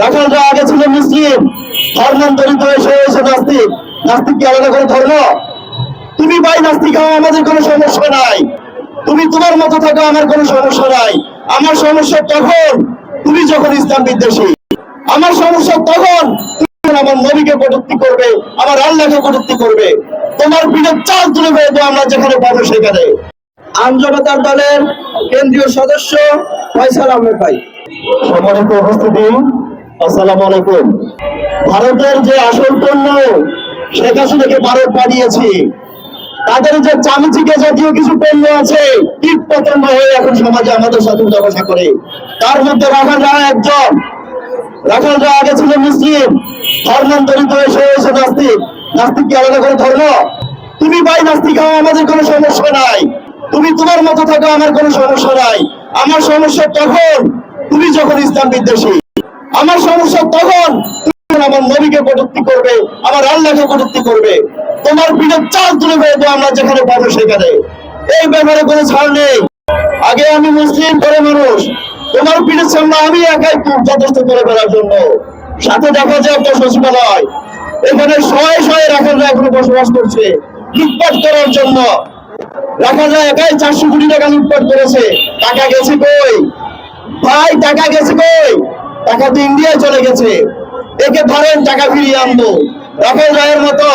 রাখালরা আগে ছিল মুসলিম ধর্মান্তরিত এসে এসে নাস্তিক। নাস্তিক কি আলাদা করে ধর্ম? তুমি ভাই নাস্তিক হও আমাদের কোনো সমস্যা নাই। তুমি তোমার মতো থাকো, আমার কোনো সমস্যা নাই। আমার সমস্যা তখন তুমি যখন ইসলাম বিদ্বেষী। আমার সমস্যা তখন আমার নবীকে কটূক্তি করবে, আমার আল্লাহকে কটূক্তি করবে। তোমার পিঠে চাল তুলে ফেলব আমরা যেখানে পাবো সেখানে। আমজনতার দলের কেন্দ্রীয় সদস্য ফয়সাল আহমেদ ভাই। সম্মানিত উপস্থিতি আসসালামু আলাইকুম। ভারতের যে আসল পণ্য, শেখ হাসিনাকে ভারত তাদের যে চামচিকে জাতীয় কিছু পণ্য আছে কীট পতঙ্গ হয়ে এখন সমাজে আমাদের সাথে করে। তার মধ্যে একজন। আগে ছিল মুসলিম, ধর্মান্তরিত এসে এসে নাস্তিক। নাস্তিক কি আলাদা করে ধর্ম? তুমি ভাই নাস্তিক হও, আমাদের কোনো সমস্যা নাই। তুমি তোমার মতো থাকো, আমার কোনো সমস্যা নাই। আমার সমস্যা তখন তুমি যখন ইসলাম বিদ্বেষী। আমার সমস্যা তখন আমার নবীকে কটূক্তি করবে, আমার আল্লাহকে কটূক্তি করবে। তোমার পিঠে চাল তুলে ফেলব আমরা যেখানে পাবো সেখানে। এই ব্যাপারে কোনো ছাড় নেই। আগে আমি মুসলিম করে মানুষ। তোমার পিঠের সামনে আমি একাই যথেষ্ট করে বেড়ার জন্য। সাথে দেখা যায় একটা সচিবালয়। এখানে শয়ে শয়ে রাখালরা এখন বসবাস করছে, লুটপাট করার জন্য। রাখালরা একাই চারশো কোটি টাকা লুটপাট করেছে। টাকা গেছে কই? ভাই, টাকা গেছে কই? টাকা তো ইন্ডিয়ায় চলে গেছে। একে ধরেন টাকা ফিরিয়ে আনব। রাফেল রায়ের মতো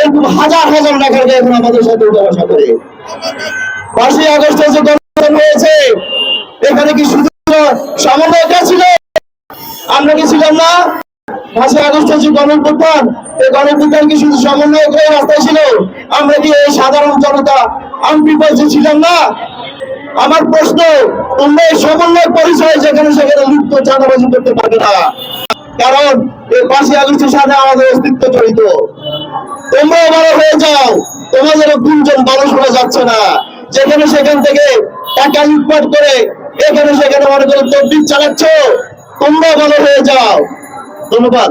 এরকম হাজার হাজার রাখালকে এখন আমাদের সাথে উঠা করে। পাঁচই আগস্ট যে গণতন্ত্র হয়েছে। এখানে কি শুধু সমন্বয়টা ছিল? আমরা কি ছিলাম না? পাঁচই আগস্ট এই শুধু সমন্বয় করে রাস্তায় ছিল? আমরা কি এই সাধারণ জনতা ছিলাম না? আমার প্রশ্ন, তোমরা এই সমন্বয় পরিচয় যেখানে সেখানে লুপ্ত চাঁদাবাজি করতে পারবে না। কারণ এই পাঁচই আগস্টের সাথে আমাদের অস্তিত্ব জড়িত। তোমরা বড় হয়ে যাও। তোমাদের গুঞ্জন বড় শোনা যাচ্ছে না। যেখানে সেখান থেকে টাকা লুটপাট করে, এখানে সেখানে করে তদ্বির চালাচ্ছ। তোমরা বড় হয়ে যাও। ধন্যবাদ।